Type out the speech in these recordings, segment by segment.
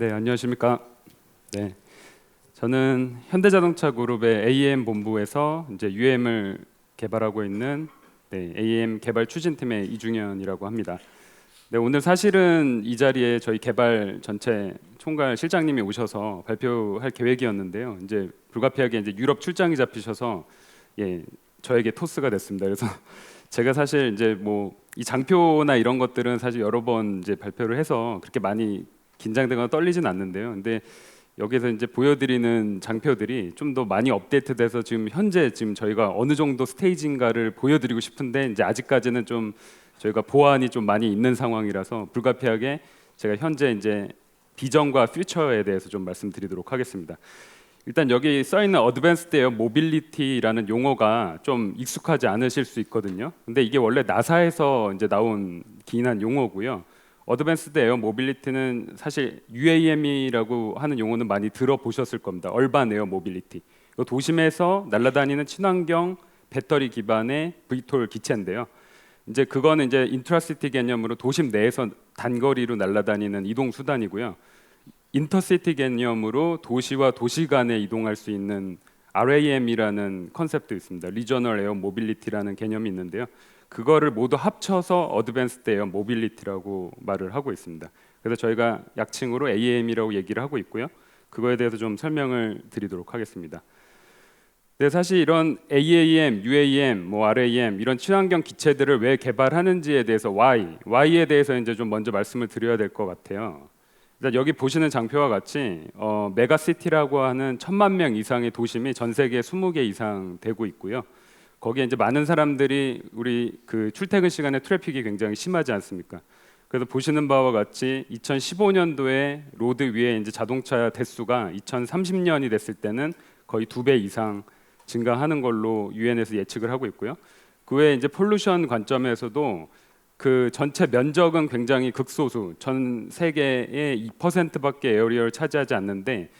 네, 안녕하십니까? 네. 저는 현대자동차 그룹의 AEM 본부에서 이제 UM을 개발하고 있는 네, AEM 개발 추진팀의 이중현이라고 합니다. 네, 오늘 사실은 이 자리에 저희 개발 전체 총괄 실장님이 오셔서 발표할 계획이었는데요. 이제 불가피하게 이제 유럽 출장이 잡히셔서 예, 저에게 토스가 됐습니다. 그래서 제가 사실 이제 뭐 이 장표나 이런 것들은 사실 여러 번 이제 발표를 해서 그렇게 많이 긴장되거나 떨리진 않는데요. 근데 여기서 이제 보여드리는 장표들이 좀 더 많이 업데이트돼서 지금 현재 지금 저희가 어느 정도 스테이지인가를 보여드리고 싶은데 이제 아직까지는 좀 저희가 보완이 좀 많이 있는 상황이라서 불가피하게 제가 현재 이제 비전과 퓨처에 대해서 좀 말씀드리도록 하겠습니다. 일단 여기 써 있는 어드밴스드 에어 모빌리티라는 용어가 좀 익숙하지 않으실 수 있거든요. 근데 이게 원래 나사에서 이제 나온 긴한 용어고요. 어드밴스드 에어 모빌리티는 사실 UAM이라고 하는 용어는 많이 들어보셨을 겁니다. 얼반 에어 모빌리티. 도심에서 날아다니는 친환경 배터리 기반의 VTOL 기체인데요. 이제 그거는 이제 인트라시티 개념으로 도심 내에서 단거리로 날아다니는 이동 수단이고요. 인터시티 개념으로 도시와 도시 간에 이동할 수 있는 RAM이라는 컨셉도 있습니다. 리저널 에어 모빌리티라는 개념이 있는데요. 그거를 모두 합쳐서 어드밴스드 에어 모빌리티라고 말을 하고 있습니다. 그래서 저희가 약칭으로 AAM이라고 얘기를 하고 있고요. 그거에 대해서 좀 설명을 드리도록 하겠습니다. 네, 사실 이런 AAM, UAM, 뭐 RAM 이런 친환경 기체들을 왜 개발하는지에 대해서 why, why에 대해서 이제 좀 먼저 말씀을 드려야 될 것 같아요. 일단 여기 보시는 장표와 같이 어, 메가시티라고 하는 천만 명 이상의 도심이 전 세계 20개 이상 되고 있고요. 거기에 이제 많은 사람들이 우리 그 출퇴근 시간에 트래픽이 굉장히 심하지 않습니까? 그래서 보시는 바와 같이 2015년도에 로드 위에 이제 자동차 대수가 2030년이 됐을 때는 거의 두 배 이상 증가하는 걸로 유엔에서 예측을 하고 있고요. 그 외에 이제 폴루션 관점에서도 그 전체 면적은 굉장히 극소수, 전 세계의 2%밖에 에어리어를 차지하지 않는데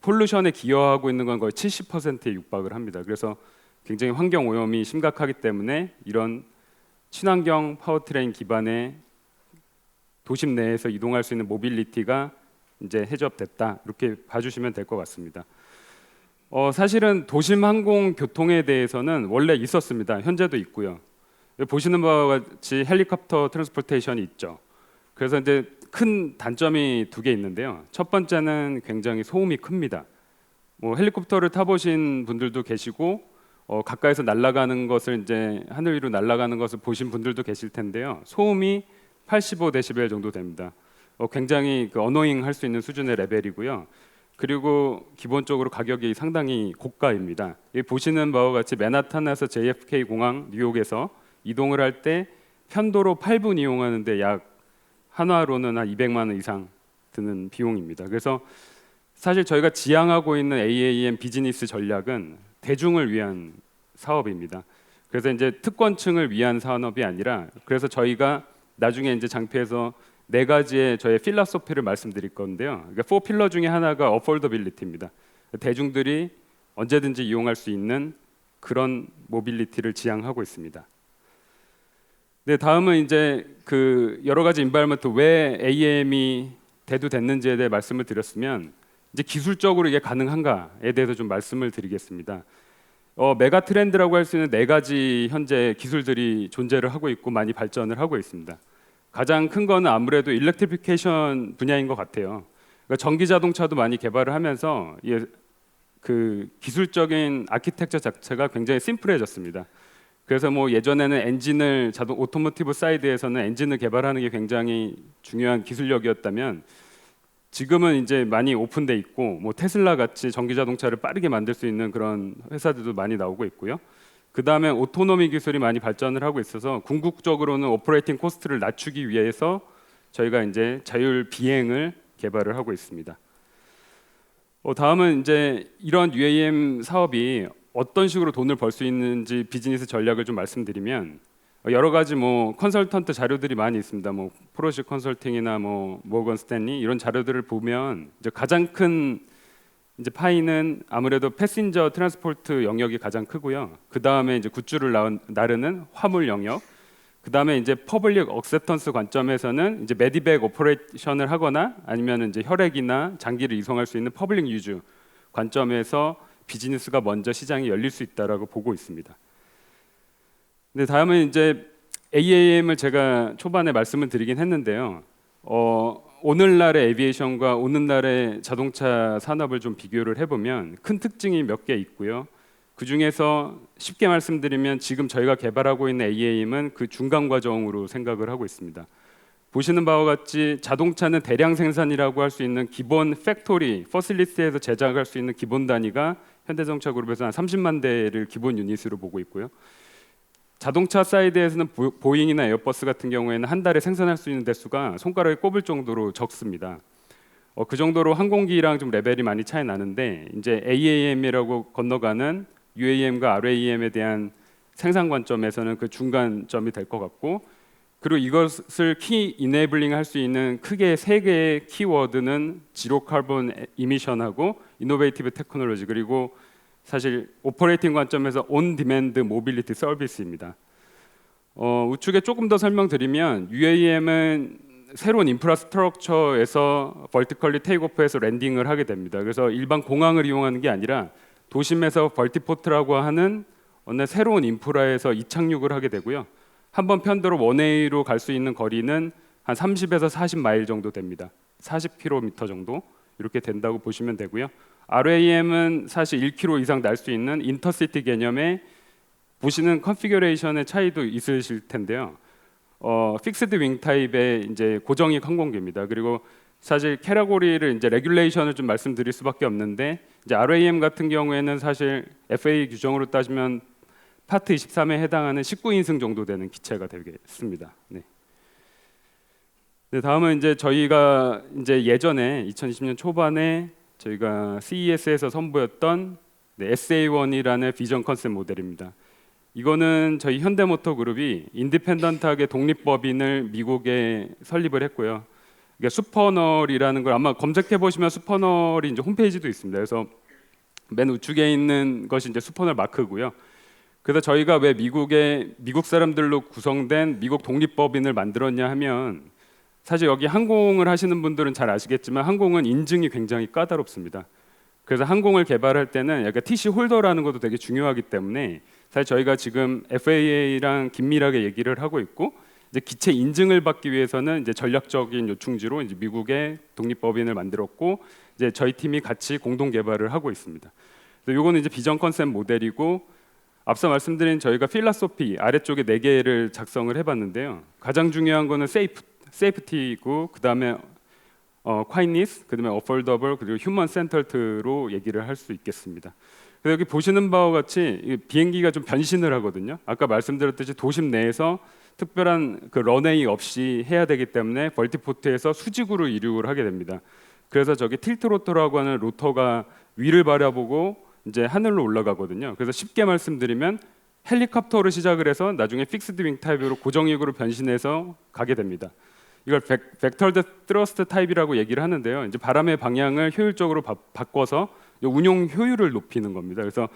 폴루션에 기여하고 있는 건 거의 70%에 육박을 합니다. 그래서 굉장히 환경 오염이 심각하기 때문에 이런 친환경 파워트레인 기반의 도심 내에서 이동할 수 있는 모빌리티가 이제 해접됐다 이렇게 봐주시면 될 것 같습니다. 어, 사실은 도심 항공 교통에 대해서는 원래 있었습니다. 현재도 있고요. 보시는 바와 같이 헬리콥터 트랜스포테이션이 있죠. 그래서 이제 큰 단점이 두 개 있는데요. 첫 번째는 굉장히 소음이 큽니다. 뭐 헬리콥터를 타보신 분들도 계시고 어, 가까이서 날아가는 것을 이제 하늘 위로 날아가는 것을 보신 분들도 계실 텐데요. 소음이 85데시벨 정도 됩니다. 어, 굉장히 그 어노잉 할 수 있는 수준의 레벨이고요. 그리고 기본적으로 가격이 상당히 고가입니다. 이 보시는 바와 같이 맨하탄에서 JFK 공항 뉴욕에서 이동을 할 때 편도로 8분 이용하는데 약 한화로는 한 200만 원 이상 드는 비용입니다. 그래서 사실 저희가 지향하고 있는 AAM 비즈니스 전략은 대중을 위한 사업입니다. 그래서 이제 특권층을 위한 산업이 아니라 그래서 저희가 나중에 이제 장표에서 네 가지의 저의 필라소피를 말씀드릴 건데요. 그러니까 4 필러 중에 하나가 어폴더빌리티입니다. 대중들이 언제든지 이용할 수 있는 그런 모빌리티를 지향하고 있습니다. 네, 다음은 이제 그 여러 가지 인바이먼트 왜 AM이 대두됐는지에 대해 말씀을 드렸으면 이제 기술적으로 이게 가능한가에 대해서 좀 말씀을 드리겠습니다. 어, 메가 트렌드라고 할 수 있는 네 가지 현재 기술들이 존재를 하고 있고 많이 발전을 하고 있습니다. 가장 큰 거는 아무래도 일렉트리피케이션 분야인 것 같아요. 그러니까 전기 자동차도 많이 개발을 하면서 예, 그 기술적인 아키텍처 자체가 굉장히 심플해졌습니다. 그래서 뭐 예전에는 엔진을 자동 오토모티브 사이드에서는 엔진을 개발하는 게 굉장히 중요한 기술력이었다면 지금은 이제 많이 오픈돼 있고 뭐 테슬라 같이 전기 자동차를 빠르게 만들 수 있는 그런 회사들도 많이 나오고 있고요. 그 다음에 오토노미 기술이 많이 발전을 하고 있어서 궁극적으로는 오퍼레이팅 코스트를 낮추기 위해서 저희가 이제 자율 비행을 개발을 하고 있습니다. 어, 다음은 이제 이런 UAM 사업이 어떤 식으로 돈을 벌 수 있는지 비즈니스 전략을 좀 말씀드리면 여러 가지 뭐 컨설턴트 자료들이 많이 있습니다. 뭐 프로시 컨설팅이나 뭐 모건 스탠리 이런 자료들을 보면 이제 가장 큰 이제 파이는 아무래도 패신저 트랜스포트 영역이 가장 크고요. 그 다음에 이제 굿즈를 나르는 화물 영역, 그 다음에 이제 퍼블릭 억셉턴스 관점에서는 이제 메디백 오퍼레이션을 하거나 아니면 이제 혈액이나 장기를 이송할 수 있는 퍼블릭 유주 관점에서 비즈니스가 먼저 시장이 열릴 수 있다라고 보고 있습니다. 네, 다음은 이제 AAM을 제가 초반에 말씀을 드리긴 했는데요. 어, 오늘날의 에비에이션과 오늘날의 자동차 산업을 좀 비교를 해보면 큰 특징이 몇 개 있고요. 그 중에서 쉽게 말씀드리면 지금 저희가 개발하고 있는 AAM은 그 중간 과정으로 생각을 하고 있습니다. 보시는 바와 같이 자동차는 대량 생산이라고 할 수 있는 기본 팩토리, 퍼실리티에서 제작할 수 있는 기본 단위가 현대자동차 그룹에서 한 30만 대를 기본 유닛으로 보고 있고요. 자동차 사이드에서는 보- 보잉이나 에어버스 같은 경우에는 한 달에 생산할 수 있는 대수가 손가락에 꼽을 정도로 적습니다. 어, 그 정도로 항공기랑 좀 레벨이 많이 차이 나는데 이제 AAM이라고 건너가는 UAM과 RAM에 대한 생산 관점에서는 그 중간점이 될 것 같고 그리고 이것을 키 이네블링 할 수 있는 크게 세 개의 키워드는 지로 카본 이미션하고 이노베이티브 테크놀로지 그리고 사실 오퍼레이팅 관점에서 온 디맨드 모빌리티 서비스입니다. 어, 우측에 조금 더 설명드리면 UAM은 새로운 인프라스트럭처에서 벌티컬리 테이크오프해서 랜딩을 하게 됩니다. 그래서 일반 공항을 이용하는 게 아니라 도심에서 벌티포트라고 하는 어느 새로운 인프라에서 이착륙을 하게 되고요. 한 번 편도로 원웨이로 갈 수 있는 거리는 한 30에서 40 마일 정도 됩니다. 40km 정도 이렇게 된다고 보시면 되고요. RAM은 사실 1km 이상 날 수 있는 인터시티 개념의 보시는 컨피규레이션의 차이도 있으실 텐데요. 어, 픽스드 윙 타입의 이제 고정익 항공기입니다. 그리고 사실 캐러고리를 이제 레귤레이션을 좀 말씀드릴 수밖에 없는데 이제 RAM 같은 경우에는 사실 FAA 규정으로 따지면 파트 23에 해당하는 19인승 정도 되는 기체가 되겠습니다. 네. 네, 다음은 이제 저희가 이제 예전에 2020년 초반에 저희가 CES에서 선보였던 네, SA1이라는 비전 컨셉 모델입니다. 이거는 저희 현대모터 그룹이 인디펜던트하게 독립법인을 미국에 설립을 했고요. 이게 슈퍼널이라는 걸 아마 검색해 보시면 슈퍼널이 이제 홈페이지도 있습니다. 그래서 맨 우측에 있는 것이 이제 슈퍼널 마크고요. 그래서 저희가 왜 미국에 미국 사람들로 구성된 미국 독립법인을 만들었냐 하면 사실 여기 항공을 하시는 분들은 잘 아시겠지만 항공은 인증이 굉장히 까다롭습니다. 그래서 항공을 개발할 때는 약간 TC 홀더라는 것도 되게 중요하기 때문에 사실 저희가 지금 FAA랑 긴밀하게 얘기를 하고 있고 이제 기체 인증을 받기 위해서는 이제 전략적인 요충지로 이제 미국의 독립법인을 만들었고 이제 저희 팀이 같이 공동 개발을 하고 있습니다. 요거는 이제 비전 컨셉 모델이고 앞서 말씀드린 저희가 필라소피 아래쪽에 네 개를 작성을 해봤는데요. 가장 중요한 거는 세이프 세이프티고 그 다음에 어, 콰이니스, 그다음에 어폴더블 그리고 휴먼 센터트로 얘기를 할 수 있겠습니다. 그래서 여기 보시는 바와 같이 이 비행기가 좀 변신을 하거든요. 아까 말씀드렸듯이 도심 내에서 특별한 그 런웨이 없이 해야 되기 때문에 벌티포트에서 수직으로 이륙을 하게 됩니다. 그래서 저기 틸트 로터라고 하는 로터가 위를 바라보고 이제 하늘로 올라가거든요. 그래서 쉽게 말씀드리면 헬리콥터로 시작을 해서 나중에 픽스드 윙 타입으로 고정익으로 변신해서 가게 됩니다. 이걸 벡, 벡터드 트러스트 타입이라고 얘기를 하는데요. 이제 바람의 방향을 효율적으로 바, 바꿔서 운용 효율을 높이는 겁니다. 그래서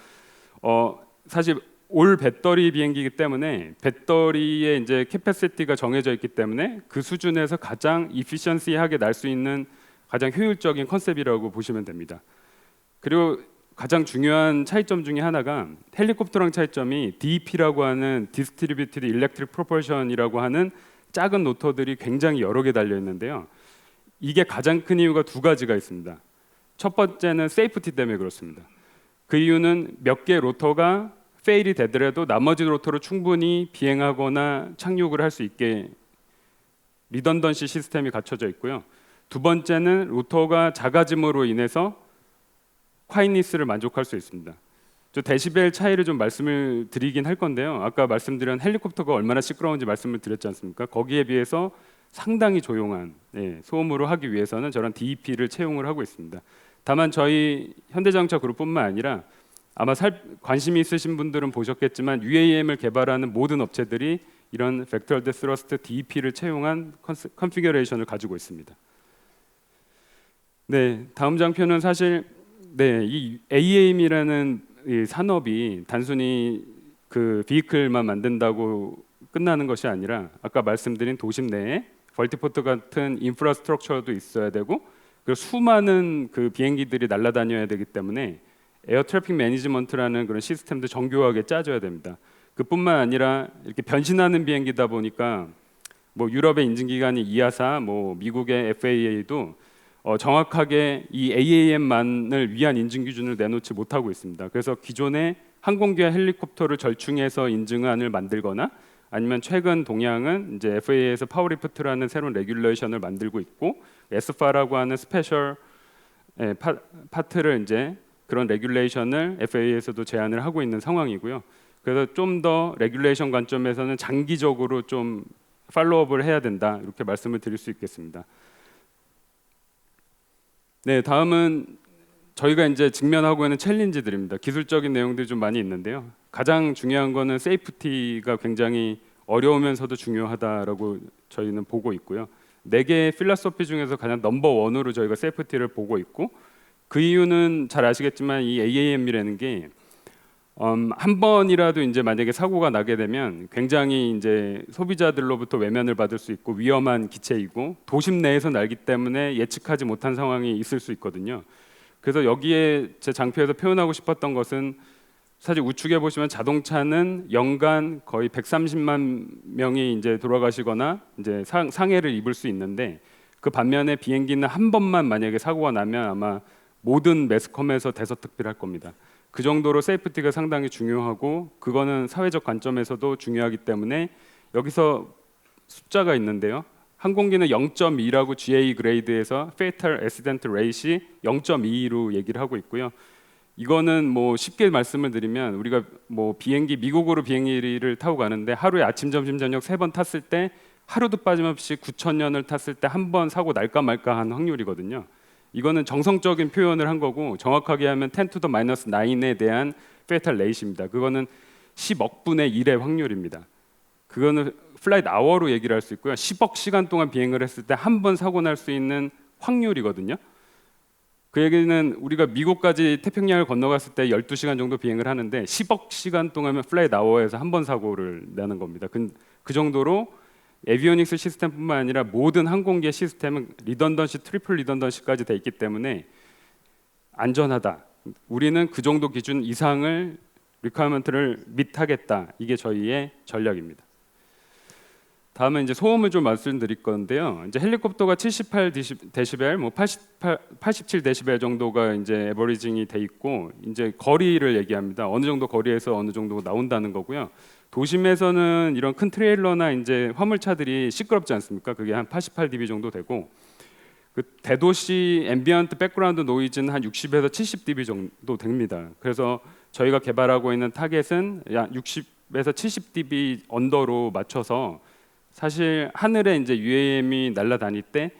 어, 사실 올 배터리 비행기이기 때문에 배터리의 이제 캐패시티가 정해져 있기 때문에 그 수준에서 가장 이피션시하게 날 수 있는 가장 효율적인 컨셉이라고 보시면 됩니다. 그리고 가장 중요한 차이점 중에 하나가 헬리콥터랑 차이점이 DEP라고 하는 디스트리뷰티드 일렉트릭 프로펄션이라고 하는 작은 로터들이 굉장히 여러 개 달려 있는데요. 이게 가장 큰 이유가 두 가지가 있습니다. 첫 번째는 세이프티 때문에 그렇습니다. 그 이유는 몇 개 로터가 페일이 되더라도 나머지 로터로 충분히 비행하거나 착륙을 할 수 있게 리던던시 시스템이 갖춰져 있고요. 두 번째는 로터가 작아짐으로 인해서 콰이니스를 만족할 수 있습니다. 저 데시벨 차이를 좀 말씀을 드리긴 할 건데요. 아까 말씀드린 헬리콥터가 얼마나 시끄러운지 말씀을 드렸지 않습니까? 거기에 비해서 상당히 조용한 예, 소음으로 하기 위해서는 저런 DEP를 채용을 하고 있습니다. 다만 저희 현대자동차 그룹뿐만 아니라 아마 살, 관심이 있으신 분들은 보셨겠지만 UAM을 개발하는 모든 업체들이 이런 벡터드 스러스트 DEP를 채용한 컨스, 컨피규레이션을 가지고 있습니다. 네, 다음 장표는 사실 네, 이 AAM이라는 이 산업이 단순히 그 비클만 만든다고 끝나는 것이 아니라 아까 말씀드린 도심 내에 벌티포트 같은 인프라스트럭처도 있어야 되고 그리고 수많은 그 비행기들이 날아다녀야 되기 때문에 에어 트래픽 매니지먼트라는 그런 시스템도 정교하게 짜줘야 됩니다. 그뿐만 아니라 이렇게 변신하는 비행기다 보니까 뭐 유럽의 인증기관이 EASA, 뭐 미국의 FAA도 어, 정확하게 이 AAM만을 위한 인증 기준을 내놓지 못하고 있습니다. 그래서 기존의 항공기와 헬리콥터를 절충해서 인증안을 만들거나 아니면 최근 동향은 이제 FAA에서 파워리프트라는 새로운 레귤레이션을 만들고 있고 에스파라고 하는 스페셜 예, 파, 파트를 이제 그런 레귤레이션을 FAA에서도 제안을 하고 있는 상황이고요. 그래서 좀 더 레귤레이션 관점에서는 장기적으로 좀 팔로업을 해야 된다 이렇게 말씀을 드릴 수 있겠습니다. 네, 다음은 저희가 이제 직면하고 있는 챌린지들입니다. 기술적인 내용들이 좀 많이 있는데요. 가장 중요한 거는 세이프티가 굉장히 어려우면서도 중요하다라고 저희는 보고 있고요. 네 개의 필라소피 중에서 가장 넘버 원으로 저희가 세이프티를 보고 있고 그 이유는 잘 아시겠지만 이 AAM이라는 게 음, 한 번이라도 이제 만약에 사고가 나게 되면 굉장히 이제 소비자들로부터 외면을 받을 수 있고 위험한 기체이고 도심 내에서 날기 때문에 예측하지 못한 상황이 있을 수 있거든요. 그래서 여기에 제 장표에서 표현하고 싶었던 것은 사실 우측에 보시면 자동차는 연간 거의 130만 명이 이제 돌아가시거나 이제 상, 상해를 입을 수 있는데 그 반면에 비행기는 한 번만 만약에 사고가 나면 아마 모든 매스컴에서 대서특필할 겁니다. 그 정도로 세이프티가 상당히 중요하고 그거는 사회적 관점에서도 중요하기 때문에 여기서 숫자가 있는데요. 항공기는 0.2라고 GA 그레이드에서 Fatal Accident Rate이 0.2로 얘기를 하고 있고요. 이거는 뭐 쉽게 말씀을 드리면 우리가 뭐 비행기 미국으로 비행기를 타고 가는데 하루에 아침 점심 저녁 세 번 탔을 때 하루도 빠짐없이 9천 년을 탔을 때 한 번 사고 날까 말까 한 확률이거든요. 이거는 정성적인 표현을 한 거고 정확하게 하면 10 to the minus 9에 대한 페탈 레이시입니다. 그거는 10억 분의 1의 확률입니다. 그거는 플라이트 아워로 얘기를 할 수 있고요. 10억 시간 동안 비행을 했을 때 한 번 사고 날 수 있는 확률이거든요. 그 얘기는 우리가 미국까지 태평양을 건너갔을 때 12시간 정도 비행을 하는데 10억 시간 동안은 플라이트 아워에서 한 번 사고를 내는 겁니다. 그, 그 정도로 에비오닉스 시스템뿐만 아니라 모든 항공기의 시스템은 리던던시, 트리플 리던던시까지 돼 있기 때문에 안전하다. 우리는 그 정도 기준 이상을 리퀘어먼트를 밑하겠다. 이게 저희의 전략입니다. 다음은 이제 소음을 좀 말씀드릴 건데요. 이제 헬리콥터가 78 데시벨, 뭐 88, 87 데시벨 정도가 이제 에버리징이 돼 있고 이제 거리를 얘기합니다. 어느 정도 거리에서 어느 정도 나온다는 거고요. 도심에서는 이런 큰 트레일러나 이제 화물차들이 시끄럽지 않습니까? 그게 한 88dB 정도 되고 그 대도시 앰비언트 백그라운드 노이즈는 한 60에서 70dB 정도 됩니다. 그래서 저희가 개발하고 있는 타겟은 약 60에서 70dB 언더로 맞춰서 사실 하늘에 이제 UAM이 날아다닐 때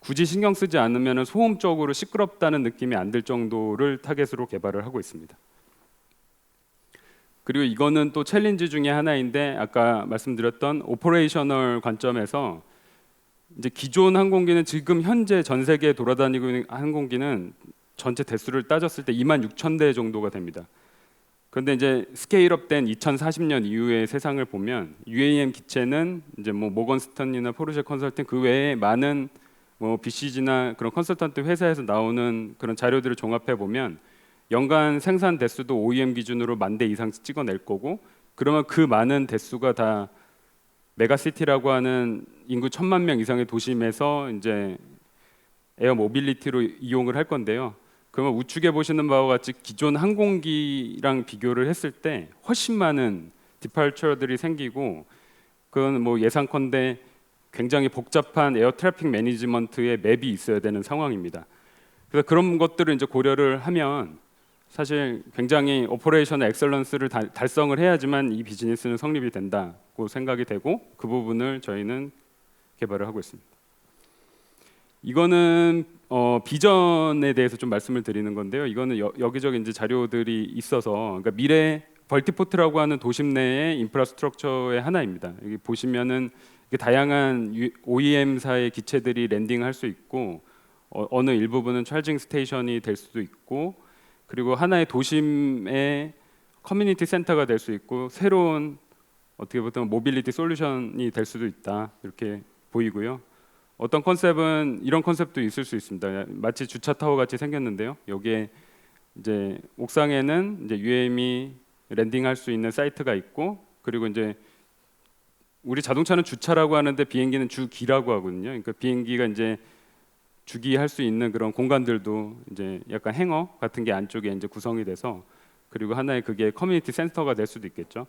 굳이 신경 쓰지 않으면 소음적으로 시끄럽다는 느낌이 안 들 정도를 타겟으로 개발을 하고 있습니다. 그리고 이거는 또 챌린지 중에 하나인데 아까 말씀드렸던 오퍼레이셔널 관점에서 이제 기존 항공기는 지금 현재 전 세계에 돌아다니고 있는 항공기는 전체 대수를 따졌을 때 2만 6천 대 정도가 됩니다. 그런데 이제 스케일업된 2040년 이후의 세상을 보면 UAM 기체는 이제 뭐 모건스턴이나 포르쉐 컨설팅 그 외에 많은 뭐 BCG나 그런 컨설턴트 회사에서 나오는 그런 자료들을 종합해 보면 연간 생산 대수도 OEM 기준으로 만 대 이상 찍어낼 거고 그러면 그 많은 대수가 다 메가시티라고 하는 인구 천만 명 이상의 도심에서 이제 에어 모빌리티로 이용을 할 건데요. 그러면 우측에 보시는 바와 같이 기존 항공기랑 비교를 했을 때 훨씬 많은 디팔처들이 생기고 그건 뭐 예상컨대 굉장히 복잡한 에어 트래픽 매니지먼트의 맵이 있어야 되는 상황입니다. 그래서 그런 것들을 이제 고려를 하면 사실 굉장히 오퍼레이션 엑셀런스를 달, 달성을 해야지만 이 비즈니스는 성립이 된다고 생각이 되고 그 부분을 저희는 개발을 하고 있습니다. 이거는 어, 비전에 대해서 좀 말씀을 드리는 건데요. 이거는 여, 여기저기 이제 자료들이 있어서 그러니까 미래 벌티포트라고 하는 도심 내의 인프라스트럭처의 하나입니다. 여기 보시면은 다양한 OEM사의 기체들이 랜딩할 수 있고 어, 어느 일부분은 찰징 스테이션이 될 수도 있고 그리고 하나의 도심의 커뮤니티 센터가 될 수 있고 새로운 어떻게 보면 모빌리티 솔루션이 될 수도 있다 이렇게 보이고요. 어떤 컨셉은 이런 컨셉도 있을 수 있습니다. 마치 주차 타워 같이 생겼는데요. 여기에 이제 옥상에는 이제 UAM이 랜딩할 수 있는 사이트가 있고 그리고 이제 우리 자동차는 주차라고 하는데 비행기는 주기라고 하거든요. 그러니까 비행기가 이제 주기할 수 있는 그런 공간들도 이제 약간 행어 같은 게 안쪽에 이제 구성이 돼서 그리고 하나의 그게 커뮤니티 센터가 될 수도 있겠죠.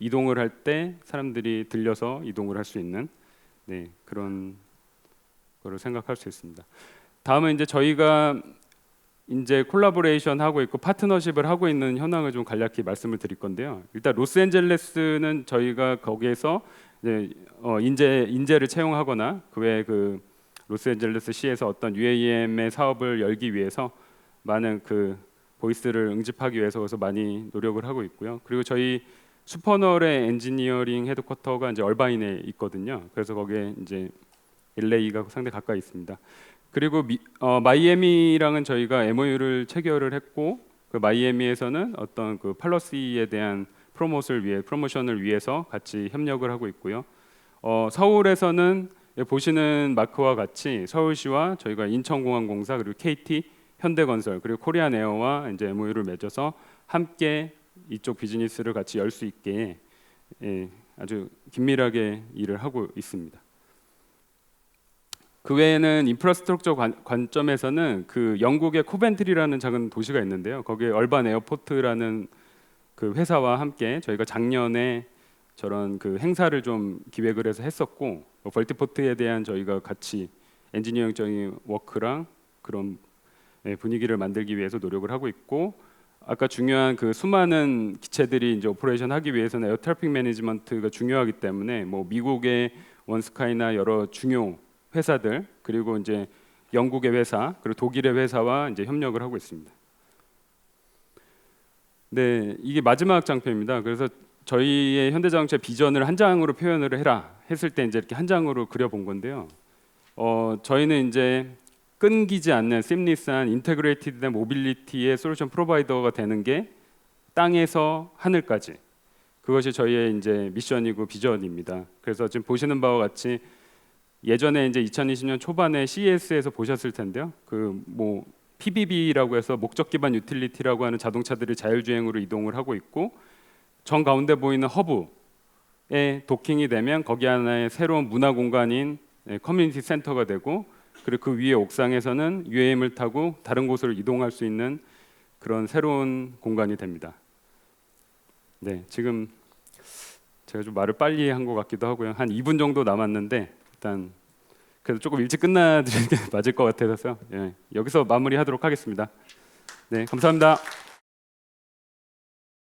이동을 할 때 사람들이 들려서 이동을 할 수 있는 네, 그런 거를 생각할 수 있습니다. 다음은 이제 저희가 이제 콜라보레이션 하고 있고 파트너십을 하고 있는 현황을 좀 간략히 말씀을 드릴 건데요. 일단 로스앤젤레스는 저희가 거기에서 이제 어 인재 인재를 채용하거나 그 외에 그 로스앤젤레스 시에서 어떤 UAM의 사업을 열기 위해서 많은 그 보이스를 응집하기 위해서 그래서 많이 노력을 하고 있고요. 그리고 저희 슈퍼널의 엔지니어링 헤드쿼터가 이제 얼바인에 있거든요. 그래서 거기에 이제 LA가 상당히 가까이 있습니다. 그리고 미, 어, 마이애미랑은 저희가 MOU를 체결을 했고 그 마이애미에서는 어떤 그 팔러시에 대한 프로모트를 위해 프로모션을 위해서 같이 협력을 하고 있고요. 어, 서울에서는 보시는 마크와 같이 서울시와 저희가 인천공항공사 그리고 KT 현대건설 그리고 코리안에어와 이제 MOU를 맺어서 함께 이쪽 비즈니스를 같이 열 수 있게 예, 아주 긴밀하게 일을 하고 있습니다. 그 외에는 인프라스트럭처 관, 관점에서는 그 영국의 코벤트리라는 작은 도시가 있는데요. 거기에 얼반 에어포트라는 그 회사와 함께 저희가 작년에 저런 그 행사를 좀 기획을 해서 했었고 뭐 벌티포트에 대한 저희가 같이 엔지니어링적인 워크랑 그런 예, 분위기를 만들기 위해서 노력을 하고 있고 아까 중요한 그 수많은 기체들이 이제 오퍼레이션 하기 위해서는 에어 트래픽 매니지먼트가 중요하기 때문에 뭐 미국의 원스카이나 여러 중요 회사들 그리고 이제 영국의 회사 그리고 독일의 회사와 이제 협력을 하고 있습니다. 네, 이게 마지막 장표입니다. 그래서 저희의 현대자동차 비전을 한 장으로 표현을 해라 했을 때 이제 이렇게 한 장으로 그려본 건데요. 어, 저희는 이제 끊기지 않는 심리스한 인테그레이티드된 모빌리티의 솔루션 프로바이더가 되는 게 땅에서 하늘까지 그것이 저희의 이제 미션이고 비전입니다. 그래서 지금 보시는 바와 같이 예전에 이제 2020년 초반에 CES에서 보셨을 텐데요. 그 뭐 PBB라고 해서 목적 기반 유틸리티라고 하는 자동차들이 자율주행으로 이동을 하고 있고 정 가운데 보이는 허브에 도킹이 되면 거기 하나의 새로운 문화 공간인 예, 커뮤니티 센터가 되고 그리고 그 위에 옥상에서는 UAM을 타고 다른 곳으로 이동할 수 있는 그런 새로운 공간이 됩니다. 네, 지금 제가 좀 말을 빨리 한 것 같기도 하고요. 한 2분 정도 남았는데 일단 그래도 조금 일찍 끝나드리는 게 맞을 것 같아서 예, 여기서 마무리하도록 하겠습니다. 네, 감사합니다.